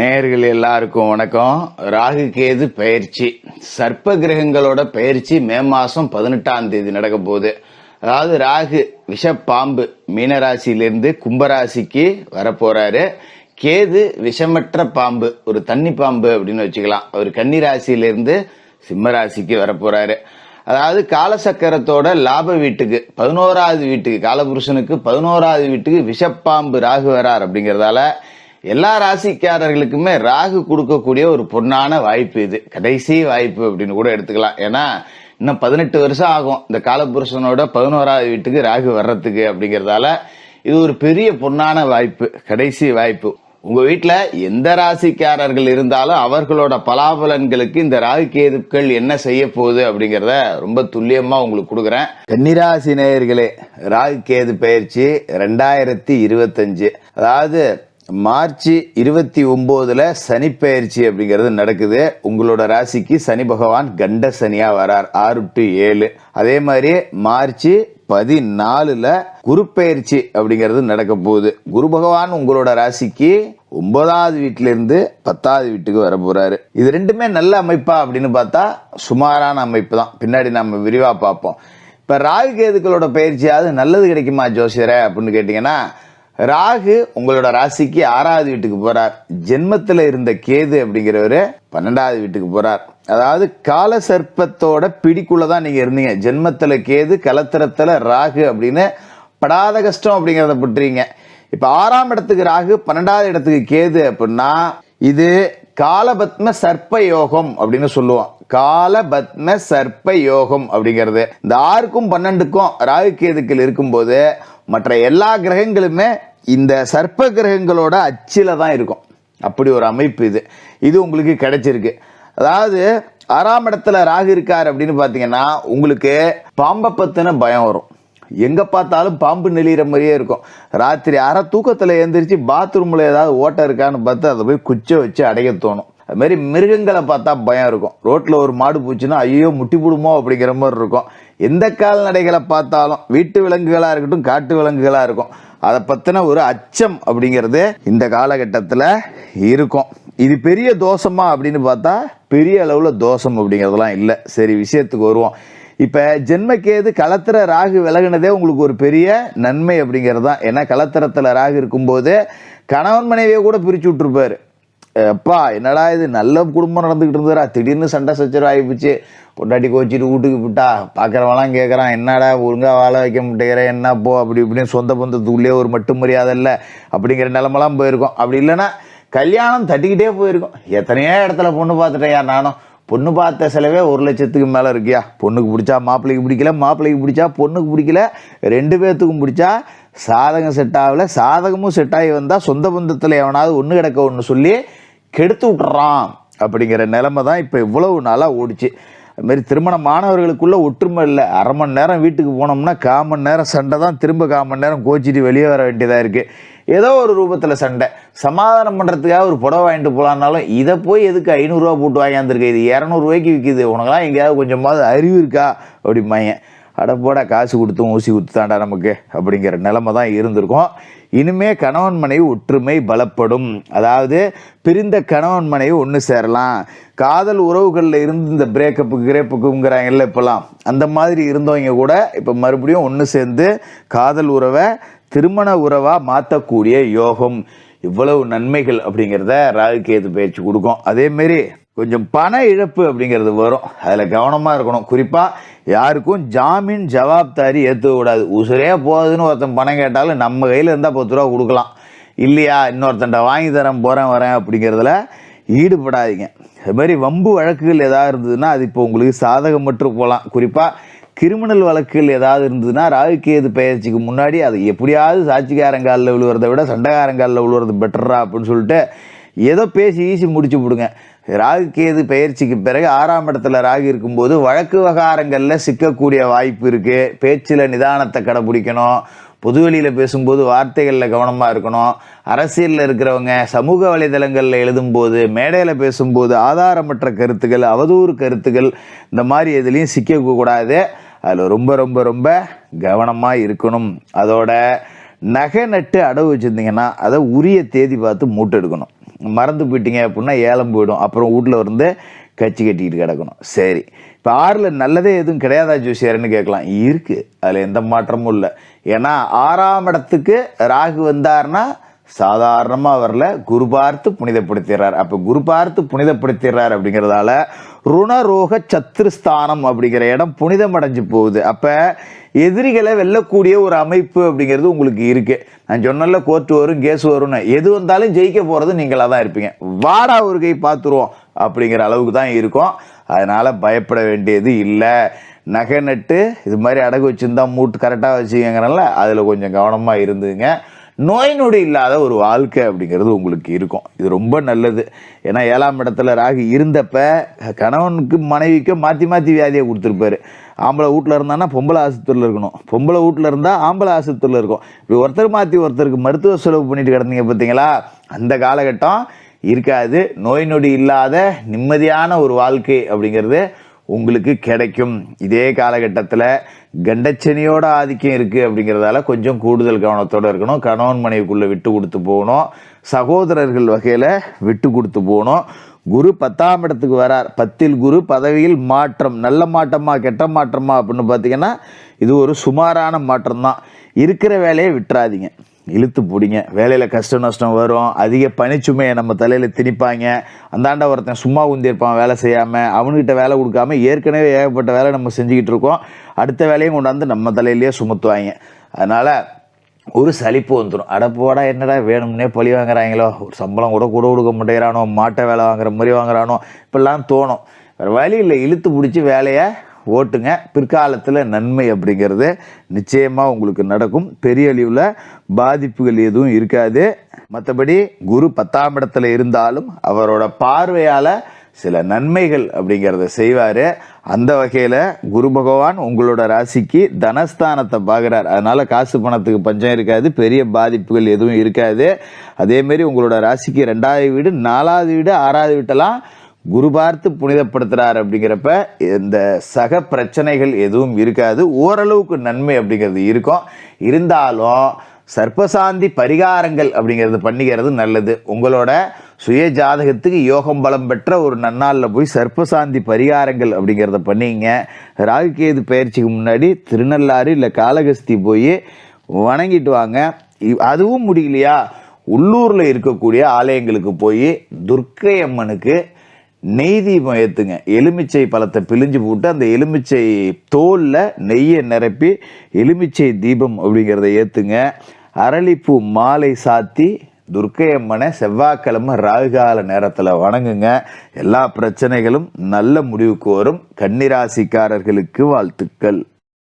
நேர்கள் எல்லாருக்கும் வணக்கம். ராகு கேது பயிற்சி. சர்ப்ப கிரகங்களோட பயிற்சி மே மாசம் பதினெட்டாம் தேதி நடக்க போகுது. அதாவது ராகு விஷப்பாம்பு மீனராசியிலிருந்து கும்பராசிக்கு வரப்போறாரு. கேது விஷமற்ற பாம்பு ஒரு தண்ணி பாம்பு அப்படின்னு வச்சுக்கலாம். அவர் கன்னி சிம்மராசிக்கு வரப்போறாரு. அதாவது காலசக்கரத்தோட லாப வீட்டுக்கு பதினோராவது வீட்டுக்கு காலபுருஷனுக்கு பதினோராவது வீட்டுக்கு விஷப்பாம்பு ராகு வரார் அப்படிங்கிறதால எல்லா ராசிக்காரர்களுக்குமே ராகு கொடுக்கக்கூடிய ஒரு பொன்னான வாய்ப்பு இது. கடைசி வாய்ப்பு அப்படின்னு கூட எடுத்துக்கலாம். ஏன்னா இன்னும் பதினெட்டு வருஷம் ஆகும். இந்த காலபுருஷனோட பதினோராவது வீட்டுக்கு ராகு வர்றதுக்கு அப்படிங்கிறதால இது ஒரு பெரிய பொன்னான வாய்ப்பு கடைசி வாய்ப்பு. உங்க வீட்டில் எந்த ராசிக்காரர்கள் இருந்தாலும் அவர்களோட பலாபலன்களுக்கு இந்த ராகு கேதுக்கள் என்ன செய்ய போகுது அப்படிங்கிறத ரொம்ப துல்லியமா உங்களுக்கு கொடுக்குறேன். கன்னிராசி நேயர்களே ராகு கேது பயிற்சி ரெண்டாயிரத்தி இருபத்தஞ்சு. அதாவது மார்ச் இருபத்தி ஒம்போதில் சனிப்பெயர்ச்சி அப்படிங்கிறது நடக்குது. உங்களோட ராசிக்கு சனி பகவான் கண்ட சனியா வரார். ஆறு டு ஏழு. அதே மாதிரி மார்ச் பதினாலுல குருப்பெயர்ச்சி அப்படிங்கிறது நடக்க போகுது. குரு பகவான் உங்களோட ராசிக்கு ஒன்பதாவது வீட்டிலேருந்து பத்தாவது வீட்டுக்கு வர போறாரு. இது ரெண்டுமே நல்ல அமைப்பா அப்படின்னு பார்த்தா சுமாரான அமைப்பு தான். பின்னாடி நம்ம விரிவா பார்ப்போம். இப்ப ராகு கேதுக்களோட பயிற்சியாவது நல்லது கிடைக்குமா ஜோசியரே அப்படின்னு கேட்டீங்கன்னா ராகு உங்களோட ராசிக்கு ஆறாவது வீட்டுக்கு போறார். ஜென்மத்தில் இருந்த கேது அப்படிங்கிறவரு பன்னெண்டாவது வீட்டுக்கு போறார். அதாவது கால சர்ப்பத்தோட பிடிக்குள்ளே தான் நீங்க இருந்தீங்க. ஜென்மத்தில் கேது கலத்திரத்தில் ராகு அப்படின்னு படாத கஷ்டம் அப்படிங்கிறத புட்டுறீங்க. இப்ப ஆறாம் இடத்துக்கு ராகு பன்னெண்டாவது இடத்துக்கு கேது அப்படின்னா இது காலபத்ம சர்ப்ப யோகம் அப்படின்னு சொல்லுவோம். காலபத்ம சர்ப்ப யோகம் அப்படிங்கிறது. இந்த ஆறுக்கும் பன்னெண்டுக்கும் ராகு கேதுக்கள் இருக்கும்போது மற்ற எல்லா கிரகங்களுமே இந்த சர்ப்ப கிரகங்களோட அச்சில தான் இருக்கும். அப்படி ஒரு அமைப்பு இது. இது உங்களுக்கு கிடைச்சிருக்கு. அதாவது ஆறாம் இடத்துல ராகு இருக்கார் அப்படின்னு பார்த்தீங்கன்னா உங்களுக்கு பாம்பை பற்றின பயம் வரும். எங்கே பார்த்தாலும் பாம்பு நெளிகிற மாதிரியே இருக்கும். ராத்திரி அரை தூக்கத்தில் எழுந்திரிச்சு பாத்ரூமில் ஏதாவது ஓட்டை இருக்கான்னு பார்த்து அதை போய் குச்சை வச்சு அடைய தோணும். அது மாதிரி மிருகங்களை பார்த்தா பயம் இருக்கும். ரோட்டில் ஒரு மாடு போச்சுன்னா ஐயோ முட்டி போடுமோ அப்படிங்கிற மாதிரி இருக்கும். எந்த கால்நடைகளை பார்த்தாலும் வீட்டு விலங்குகளாக இருக்கட்டும் காட்டு விலங்குகளாக இருக்கும். அதை பற்றின ஒரு அச்சம் அப்படிங்கிறது இந்த காலகட்டத்தில் இருக்கும். இது பெரிய தோஷமா அப்படின்னு பார்த்தா பெரிய அளவில் தோஷம் அப்படிங்கிறதெல்லாம் இல்லை. சரி விஷயத்துக்கு வருவோம். இப்போ ஜென்மக்கேது களத்திர ராகு விலகினதே உங்களுக்கு ஒரு பெரிய நன்மை அப்படிங்கிறது தான் ஏன்னா களத்திரத்துல ராகு இருக்கும்போது கணவன் மனைவியை கூட பிரிச்சு விட்டுருப்பாரு. அப்பா என்னடா இது? நல்ல குடும்பம் நடந்துகிட்டு இருந்ததுடா. திடீர்னு சண்டை சச்சரவு ஆகிப்போச்சு பொண்டாட்டி கோச்சிட்டு வீட்டுக்கு விட்டா. பார்க்குறவெல்லாம் கேட்குறான் என்னடா ஒழுங்காக வாழ வைக்க மாட்டேங்கிற? என்ன போ? அப்படி இப்படின்னு சொந்த பந்தத்துக்குள்ளே ஒரு மட்டும் மரியாதை இல்லை. அப்படிங்கிற நிலமெல்லாம் போயிருக்கோம். அப்படி இல்லைன்னா கல்யாணம் தட்டிக்கிட்டே போயிருக்கோம். எத்தனையோ இடத்துல பொண்ணு பார்த்துட்டேயா நானும். பொண்ணு பார்த்த செலவே ஒரு லட்சத்துக்கு மேலே இருக்கியா? பொண்ணுக்கு பிடிச்சா மாப்பிள்ளைக்கு பிடிக்கல மாப்பிள்ளைக்கு பிடிச்சா பொண்ணுக்கு பிடிக்கல ரெண்டு பேர்த்துக்கும் பிடிச்சா சாதகம் செட் ஆகல. சாதகமும் செட் ஆகி வந்தால் சொந்த பந்தத்தில் எவனாவது ஒன்று கிடக்க ஒன்று சொல்லி கெடுத்து விட்றான் அப்படிங்கிற நிலைமை தான் இப்போ இவ்வளவு நாளாக ஓடிச்சு. அதுமாரி திருமணமானவர்களுக்குள்ளே ஒற்றுமை இல்லை. அரை மணி நேரம் வீட்டுக்கு போனோம்னா கால் மணி நேரம் சண்டை தான். திரும்ப கால் மணி நேரம் கோச்சிட்டு வெளியே வர வேண்டியதாக இருக்குது ஏதோ ஒரு ரூபத்தில் சண்டை. சமாதானம் பண்ணுறதுக்காக ஒரு புடவை வாங்கிட்டு போகலான்னாலும் இதை போய் எதுக்கு ஐநூறுரூவா போட்டு வாங்கியாந்துருக்கு? இது இரநூறுவாய்க்கு விற்கிது உனக்கெல்லாம் எங்கேயாவது கொஞ்சமாவது அறிவு இருக்கா? அப்படிம்பாங்க அட போடா காசு கொடுத்தும் ஊசி கொடுத்துதாண்டா நமக்கு அப்படிங்கிற நிலமை தான் இருந்திருக்கும். இனிமே கணவன் மனைவி ஒற்றுமை பலப்படும். அதாவது பிரிந்த கணவன் மனைவி ஒன்று சேரலாம். காதல் உறவுகளில் இருந்து இந்த பிரேக்கப்புக்கு கிரேப்புக்குங்கிறாங்கல்ல இப்போலாம் அந்த மாதிரி இருந்தவங்க கூட இப்போ மறுபடியும் ஒன்று சேர்ந்து காதல் உறவை திருமண உறவாக மாற்றக்கூடிய யோகம். இவ்வளவு நன்மைகள் அப்படிங்கிறத ராகுகேது பயிற்சி கொடுக்கும். அதேமாரி கொஞ்சம் பண இழப்பு அப்படிங்கிறது வரும். அதில் கவனமாக இருக்கணும். குறிப்பாக யாருக்கும் ஜாமீன் ஜவாப்தாரி ஏற்றுக்கூடாது உசுரே போகுதுன்னு ஒருத்தன் பணம் கேட்டாலும் நம்ம கையில் இருந்தால் பத்து ரூபா கொடுக்கலாம். இல்லையா? இன்னொருத்தன்ட்ட வாங்கி தரேன் போகிறேன் வரேன் அப்படிங்கிறதுல ஈடுபடாதீங்க. அது மாதிரி வம்பு வழக்குகள் ஏதாவது இருந்ததுன்னா அது இப்போ உங்களுக்கு சாதகம் மட்டும் போகலாம் குறிப்பாக கிரிமினல் வழக்குகள் ஏதாவது இருந்ததுன்னா ராகு கேது பயிற்சிக்கு முன்னாடி அது எப்படியாவது சாட்சிக்காரங்காலில் விழுவுறதை விட சண்டைக்காரங்காலில் விழுவுறது பெட்டரா அப்படின்னு சொல்லிட்டு ஏதோ பேசி ஈசி முடிச்சு விடுங்க. ராகு கேது பயிற்சிக்கு பிறகு ஆறாம் இடத்துல ராகு இருக்கும்போது வழக்கு விவகாரங்களில் சிக்கக்கூடிய வாய்ப்பு இருக்குது பேச்சில் நிதானத்தை கடைபிடிக்கணும். பொதுவெளியில் பேசும்போது வார்த்தைகளில் கவனமாக இருக்கணும். அரசியலில் இருக்கிறவங்க சமூக வலைதளங்களில் எழுதும்போது மேடையில் பேசும்போது ஆதாரமற்ற கருத்துக்கள் அவதூறு கருத்துக்கள் இந்த மாதிரி எதுலேயும் சிக்கக்கூடாது அதில் ரொம்ப ரொம்ப ரொம்ப கவனமாக இருக்கணும். அதோட நகை நட்டு அடவு வச்சுருந்தீங்கன்னா அதை உரிய தேதி பார்த்து மூட்டெடுக்கணும் மறந்து போயிட்டீங்க அப்படின்னா ஏலம் போயிடும். அப்புறம் வீட்டில் இருந்து கச்சி கட்டிக்கிட்டு கிடக்கணும். சரி. இப்போ ஆறில் நல்லதே எதுவும் கிடையாதா ஜோசியாருன்னு கேட்கலாம். இருக்கு. அதில் எந்த மாற்றமும் இல்லை. ஏன்னா ஆறாம் இடத்துக்கு ராகு வந்தார்னா சாதாரணமாக வரல. குரு பார்த்து புனிதப்படுத்திடுறார். அப்போ குரு பார்த்து புனிதப்படுத்திடுறார் அப்படிங்கிறதால ருணரோக சத்துருஸ்தானம் அப்படிங்கிற இடம் புனிதம் அடைஞ்சு போகுது. அப்போ எதிரிகளை வெல்லக்கூடிய ஒரு அமைப்பு அப்படிங்கிறது உங்களுக்கு இருக்குது நான் சொன்னல கோர்ட் வரும் கேஸ் வரும்னு. எது வந்தாலும் ஜெயிக்க போகிறது நீங்களாக தான் இருப்பீங்க. வாடா ஒரு கை பார்த்துருவோம் அப்படிங்கிற அளவுக்கு தான் இருக்கும். அதனால் பயப்பட வேண்டியது இல்லை. நகை நட்டு இது மாதிரி அடகு வச்சுருந்தா மூட்டு கரெக்டாக வச்சுக்கங்கிறனால. அதில் கொஞ்சம் கவனமாக இருந்துங்க. நோய் நொடி இல்லாத ஒரு வாழ்க்கை அப்படிங்கிறது உங்களுக்கு இருக்கும். இது ரொம்ப நல்லது. ஏன்னா ஏழாம் இடத்துல ராகு இருந்தப்ப கணவனுக்கு மனைவிக்கு மாற்றி மாற்றி வியாதியை கொடுத்துருப்பாரு. ஆம்பளை வீட்டில் இருந்தான்னா பொம்பளை ஆஸ்பத்திரியில் இருக்கணும். பொம்பளை வீட்டில் இருந்தால் ஆம்பளை ஆஸ்பத்திரியில் இருக்கும். இப்படி ஒருத்தர் மாற்றி ஒருத்தருக்கு மருத்துவ செலவு பண்ணிட்டு கிடந்தீங்க பார்த்தீங்களா? அந்த காலகட்டம் இருக்காது. நோய் நொடி இல்லாத நிம்மதியான ஒரு வாழ்க்கை அப்படிங்கிறது உங்களுக்கு கிடைக்கும். இதே காலகட்டத்தில் கண்டச்சனியோட ஆதிக்கம் இருக்குது அப்படிங்கிறதால கொஞ்சம் கூடுதல் கவனத்தோடு இருக்கணும். கணவன் மனைவிக்குள்ளே விட்டு கொடுத்து போகணும். சகோதரர்கள் வகையில் விட்டு கொடுத்து போகணும். குரு பத்தாம் இடத்துக்கு வரார். பத்தில் குரு பதவியில் மாற்றம் நல்ல மாற்றமா கெட்ட மாற்றமா அப்படின்னு பார்த்தீங்கன்னா இது ஒரு சுமாரான மாற்றம் தான் இருக்கிற வேலையை விட்டுறாதீங்க. இழுத்து பிடிங்க. வேலையில் கஷ்ட நஷ்டம் வரும். அதிக பனிச்சுமையை நம்ம தலையில் திணிப்பாங்க. அந்தாண்ட ஒருத்தன் சும்மா உந்திருப்பான் வேலை செய்யாமல் அவனுக்கிட்ட வேலை கொடுக்காம ஏற்கனவே ஏகப்பட்ட வேலை நம்ம செஞ்சுக்கிட்டு இருக்கோம். அடுத்த வேலையும் கொண்டாந்து நம்ம தலையிலேயே சுமத்துவாங்க. அதனால் ஒரு சலிப்பு வந்துடும் அடப்போடா என்னடா வேணும்னே பழி வாங்குறாங்களோ? ஒரு சம்பளம் கூட கூட கொடுக்க மாட்டேங்கிறானோ? மாட்டை வேலை வாங்குற மாதிரி வாங்குறானோ? இப்படிலாம் தோணும். வேறு வழி இல்லை. இழுத்து பிடிச்சி வேலையை ஓட்டுங்க. பிற்காலத்தில் நன்மை அப்படிங்கிறது நிச்சயமாக உங்களுக்கு நடக்கும். பெரிய அளவில் பாதிப்புகள் எதுவும் இருக்காது. மற்றபடி குரு பத்தாம் இடத்துல இருந்தாலும் அவரோட பார்வையால் சில நன்மைகள் அப்படிங்கிறத செய்வார். அந்த வகையில் குரு பகவான் உங்களோட ராசிக்கு தனஸ்தானத்தை பார்க்குறார். அதனால் காசு பணத்துக்கு பஞ்சம் இருக்காது பெரிய பாதிப்புகள் எதுவும் இருக்காது. அதேமாரி உங்களோட ராசிக்கு ரெண்டாவது வீடு நாலாவது வீடு ஆறாவது வீட்டெல்லாம் குரு பார்த்து புனிதப்படுத்துகிறார் அப்படிங்கிறப்ப இந்த சக பிரச்சனைகள் எதுவும் இருக்காது. ஓரளவுக்கு நன்மை அப்படிங்கிறது இருக்கும். இருந்தாலும் சர்ப்பசாந்தி பரிகாரங்கள் அப்படிங்கிறது பண்ணிக்கிறது நல்லது. உங்களோட சுய ஜாதகத்துக்கு யோகம் பலம் பெற்ற ஒரு நன்னாளில் போய் சர்ப்பசாந்தி பரிகாரங்கள் அப்படிங்கிறத பண்ணிங்க. ராகுகேது பயிற்சிக்கு முன்னாடி திருநள்ளாறு இல்லை காளகஸ்தி போய் வணங்கிட்டு வாங்க. அதுவும் முடியலையா? உள்ளூரில் இருக்கக்கூடிய ஆலயங்களுக்கு போய் துர்க்கை அம்மனுக்கு நெய் தீபம் ஏற்றுங்க எலுமிச்சை பழத்தை பிழிஞ்சு போட்டு அந்த எலுமிச்சை தோலில் நெய்யை நிரப்பி எலுமிச்சை தீபம் அப்படிங்கிறத ஏற்றுங்க அரளிப்பூ மாலை சாத்தி துர்க்கை அம்மனை செவ்வாய்க்கிழமை ராகுகால நேரத்தில் வணங்குங்க. எல்லா பிரச்சனைகளும் நல்ல முடிவுக்கு வரும். கன்னிராசிக்காரர்களுக்கு வாழ்த்துக்கள்.